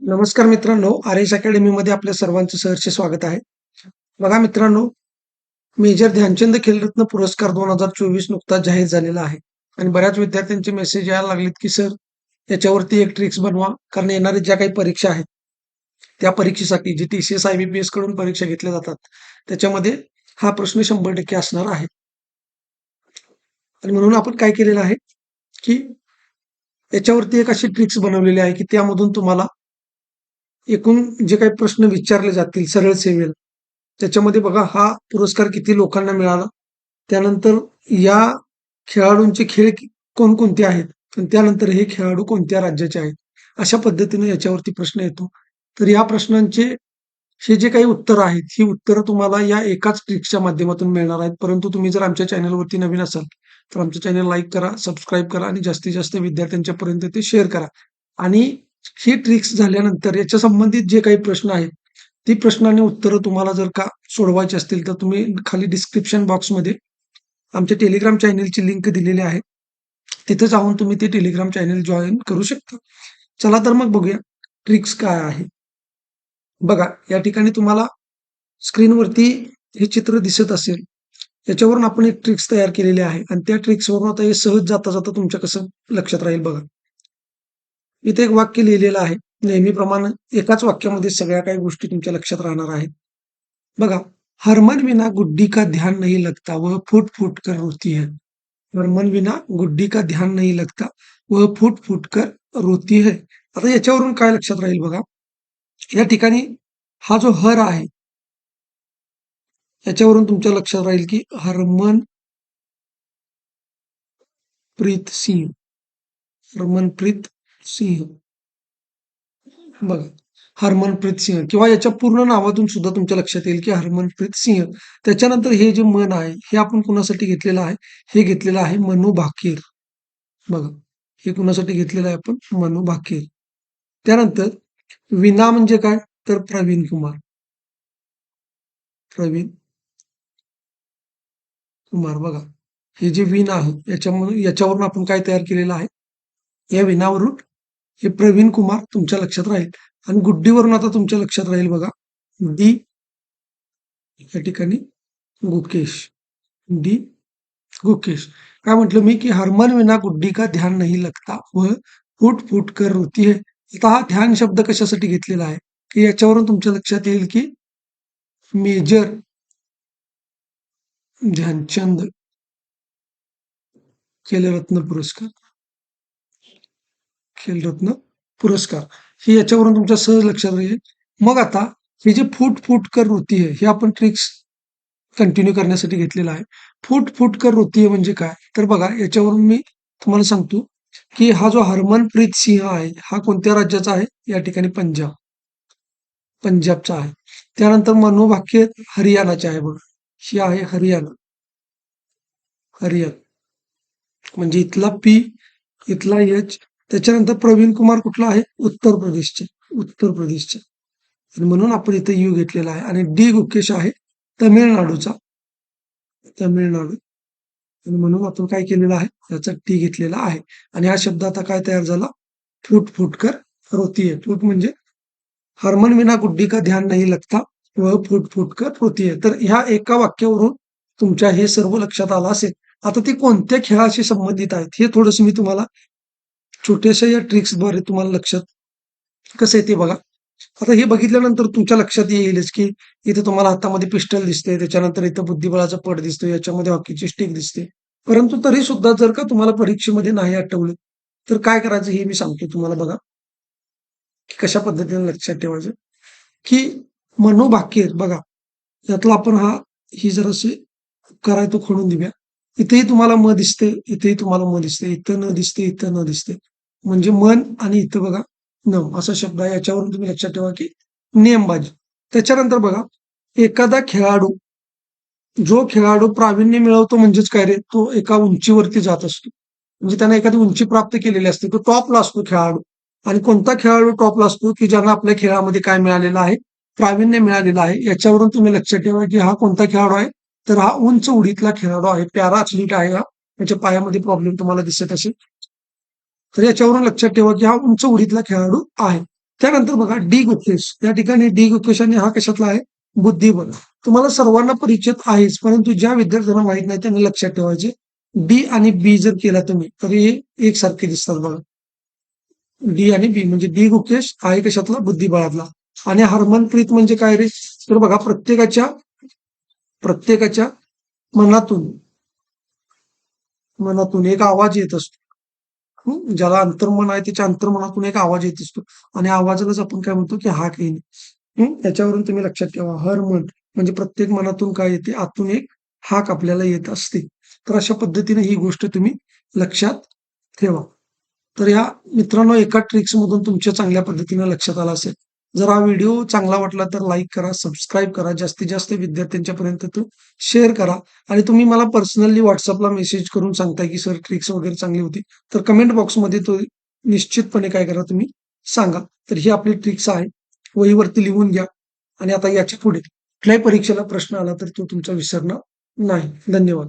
नमस्कार मित्रांनो R S अकॅडमीमध्ये आपल्या सर्वांचं सहर्ष स्वागत आहे. बघा मित्रांनो मेजर ध्यानचंद खेलरत्न पुरस्कार दोन हजार चोवीस नुकताच जाहीर झालेला आहे. आणि बऱ्याच विद्यार्थ्यांचे मेसेज यायला लागलेत की सर याच्यावरती एक ट्रिक्स बनवा कारण येणाऱ्या ज्या काही परीक्षा आहेत त्या परीक्षेसाठी जी T C S I B P एसकडून परीक्षा घेतल्या जातात त्याच्यामध्ये हा प्रश्न शंभर टक्के असणार आहे. आणि म्हणून आपण काय केलेलं आहे की याच्यावरती एक अशी ट्रिक्स बनवलेली आहे की त्यामधून तुम्हाला एकूण जे काही प्रश्न विचारले जातील सरळ सेवेल त्याच्यामध्ये बघा हा पुरस्कार किती लोकांना मिळाला. त्यानंतर या खेळाडूंचे खेळ कोणकोणते आहेत? आणि त्यानंतर हे खेळाडू कोणत्या राज्याचे आहेत? अशा पद्धतीने याच्यावरती प्रश्न येतो. तर या प्रश्नांचे हे जे काही उत्तर आहेत ही उत्तरं तुम्हाला या एकाच ट्रिक्सच्या माध्यमातून मिळणार आहेत. परंतु तुम्ही जर आमच्या चॅनलवरती नवीन असाल तर आमचं चॅनल लाईक करा सबस्क्राईब करा आणि जास्तीत जास्त विद्यार्थ्यांच्या पर्यंत ते शेअर करा. आणि ही ट्रिक्स झाल्यानंतर याच्या संबंधित जे काही प्रश्न आहेत ती प्रश्नाने उत्तरं तुम्हाला जर का सोडवायची असतील तर तुम्ही खाली डिस्क्रिप्शन बॉक्समध्ये आमच्या टेलिग्राम चॅनेलची लिंक दिलेली आहे. तिथे जाऊन तुम्ही ते टेलिग्राम चॅनेल जॉईन करू शकता. चला तर मग बघूया ट्रिक्स काय आहे बघा या ठिकाणी तुम्हाला स्क्रीनवरती हे चित्र दिसत असेल. याच्यावरून आपण एक ट्रिक्स तयार केलेली आहे. आणि त्या ट्रिक्सवरून आता हे सहज जाता जाता तुमच्या कसं लक्षात राहील बघा. इथे एक वाक्य लिहिलेलं आहे. नेहमीप्रमाणे एकाच वाक्यामध्ये सगळ्या काही गोष्टी तुमच्या लक्षात राहणार आहेत. बघा हरमन विना गुड्डी का ध्यान नाही लगता वह फूट फूट कर रोती है. हरमन विना गुड्डी का ध्यान नाही लगता वह फूट फूट कर रोती है. आता याच्यावरून काय लक्षात राहील बघा. या ठिकाणी हा जो हर आहे याच्यावरून तुमच्या लक्षात राहील की हरमन प्रीत सिंह. हरमनप्रीत सिंह. बघा हरमनप्रीत सिंह. किंवा याच्या पूर्ण नावातून सुद्धा तुमच्या लक्षात येईल की हरमनप्रीत सिंह. त्याच्यानंतर हे जे मन आहे हे आपण कुणासाठी घेतलेलं आहे? हे घेतलेलं आहे मनु भाकीर. बघा हे कुणासाठी घेतलेलं आहे आपण? मनु भाकीर. त्यानंतर विना म्हणजे काय? तर प्रवीण कुमार. प्रवीण कुमार बघा. हे जे विन आहे याच्यामधून याच्यावरून आपण काय तयार केलेलं आहे? या विनावरून हे प्रवीण कुमार तुमच्या लक्षात राहील. आणि गुड्डीवरून आता तुमच्या लक्षात राहील बघा. डी. या ठिकाणी गुकेश डी. गुकेश काय म्हटलं मी की हरमन विना गुड्डी का ध्यान नाही लगता. व फूट फूट कर रोती है. आता हा ध्यान शब्द कशासाठी घेतलेला आहे? की याच्यावरून तुमच्या लक्षात येईल की मेजर ध्यानचंद खेलरत्न पुरस्कार. खेलरत्न पुरस्कार. हे याच्यावरून तुमच्या सहज लक्षात राहील. मग आता हे जे फूट फूट कर आहे हे आपण ट्रिक्स कंटिन्यू करण्यासाठी घेतलेलं आहे. फूट फूट कर आहे म्हणजे काय? तर बघा याच्यावरून मी तुम्हाला सांगतो की हा जो हरमनप्रीत सिंह आहे हा कोणत्या राज्याचा आहे? या ठिकाणी पंजाब. पंजाबचा आहे. त्यानंतर मनोभाग्य हरियाणाचे आहे बघा. ही आहे हरियाणा. हरियाणा. म्हणजे इथला पी इथला एच त्याच्यानंतर प्रवीण कुमार कुठला आहे? उत्तर प्रदेशचे. उत्तर प्रदेशचे. आणि म्हणून आपण इथे यू घेतलेला आहे. आणि डी गुकेश आहे तमिळनाडूचा. तमिळनाडू. आणि म्हणून आपण काय केलेलं आहे? त्याचा टी घेतलेला आहे. आणि हा शब्द आता काय तयार झाला? फूट फुटकर रोती फुट म्हणजे हरमन विना गुड्डी का ध्यान नाही लगता व फुट फुटकर रोती तर ह्या एका वाक्यावरून तुमच्या हे सर्व लक्षात आलं असेल. आता ते कोणत्या खेळाशी संबंधित आहेत? हे थोडस मी तुम्हाला छोट्याशा या ट्रिक्सद्वारे तुम्हाला लक्षात कसं आहे ते बघा. आता हे बघितल्यानंतर तुमच्या लक्षात येईलच की इथे तुम्हाला हातामध्ये पिस्टल दिसते त्याच्यानंतर इथं बुद्धिबळाचा पट दिसतो याच्यामध्ये हॉकीची स्टिक दिसते. परंतु तरी सुद्धा जर का तुम्हाला परीक्षेमध्ये नाही आठवलं तर काय करायचं हे मी सांगतो तुम्हाला बघा. की कशा पद्धतीने लक्षात ठेवायचं. की मनोभाकीर बघा. यातला आपण हा ही जर असे कराय तो खोडून देऊया. इथेही तुम्हाला म दिसते इथेही तुम्हाला म दिसते इथं न दिसते इथं न दिसते म्हणजे मन आणि इथं बघा नम असा शब्द आहे. याच्यावरून तुम्ही लक्षात ठेवा की नेमबाजी. त्याच्यानंतर बघा एखादा खेळाडू जो खेळाडू प्रावीण्य मिळवतो म्हणजेच काय रे? तो एका उंचीवरती जात असतो. म्हणजे त्याने एखादी उंची प्राप्त केलेली असते. तो टॉपला असतो खेळाडू. आणि कोणता खेळाडू टॉपला असतो की ज्यांना आपल्या खेळामध्ये काय मिळालेलं आहे? प्रावीण्य मिळालेलं आहे. याच्यावरून तुम्ही लक्षात ठेवा की हा कोणता खेळाडू आहे? तर हा उंच उडीतला खेळाडू आहे. प्यारा ऍथलीट आहे हा. त्याच्या पायामध्ये प्रॉब्लेम तुम्हाला दिसत असेल. तर याच्यावरून लक्षात ठेवा की हा उंच उडीतला खेळाडू आहे. त्यानंतर बघा डी गुकेश या ठिकाणी डी गुकेश आणि हा कशातला आहे? बुद्धिबळ. तुम्हाला सर्वांना परिचित आहेच परंतु ज्या विद्यार्थ्यांना माहीत नाही त्यांनी लक्षात ठेवायचे. डी आणि बी जर केला तुम्ही तर हे एकसारखे दिसतात बघा. डी आणि बी म्हणजे डी गुकेश आहे कशातला? बुद्धिबळातला. आणि हरमनप्रीत म्हणजे काय रे? तर बघा प्रत्येकाच्या प्रत्येकाच्या मनातून मनातून एक आवाज येत असतो. ज्याला अंतर्मन आहे त्याच्या अंतर्मनातून एक आवाज येत असतो. आणि आवाजालाच आपण काय म्हणतो की हाक काही नाही. याच्यावरून तुम्ही लक्षात ठेवा. हर मन म्हणजे प्रत्येक मनातून काय येते? आतून एक हाक आपल्याला येत असते. तर अशा पद्धतीने ही गोष्ट तुम्ही लक्षात ठेवा. तर या मित्रांनो एका ट्रिक्स मधून तुमच्या चांगल्या पद्धतीने लक्षात आला असेल. जर हा व्हिडिओ चांगला वाटला तर लाईक करा सबस्क्राईब करा जास्तीत जास्त विद्यार्थ्यांच्यापर्यंत तो शेअर करा. आणि तुम्ही मला पर्सनली व्हॉट्सअपला मेसेज करून सांगताय की सर ट्रिक्स वगैरे चांगली होती. तर कमेंट बॉक्समध्ये तो निश्चितपणे काय करा तुम्ही सांगा. तर ही आपली ट्रिक्स आहे. वहीवरती लिहून घ्या. आणि आता याच्यापुढे कुठल्याही परीक्षेला प्रश्न आला तर तो तुमचा विसरणार नाही. धन्यवाद.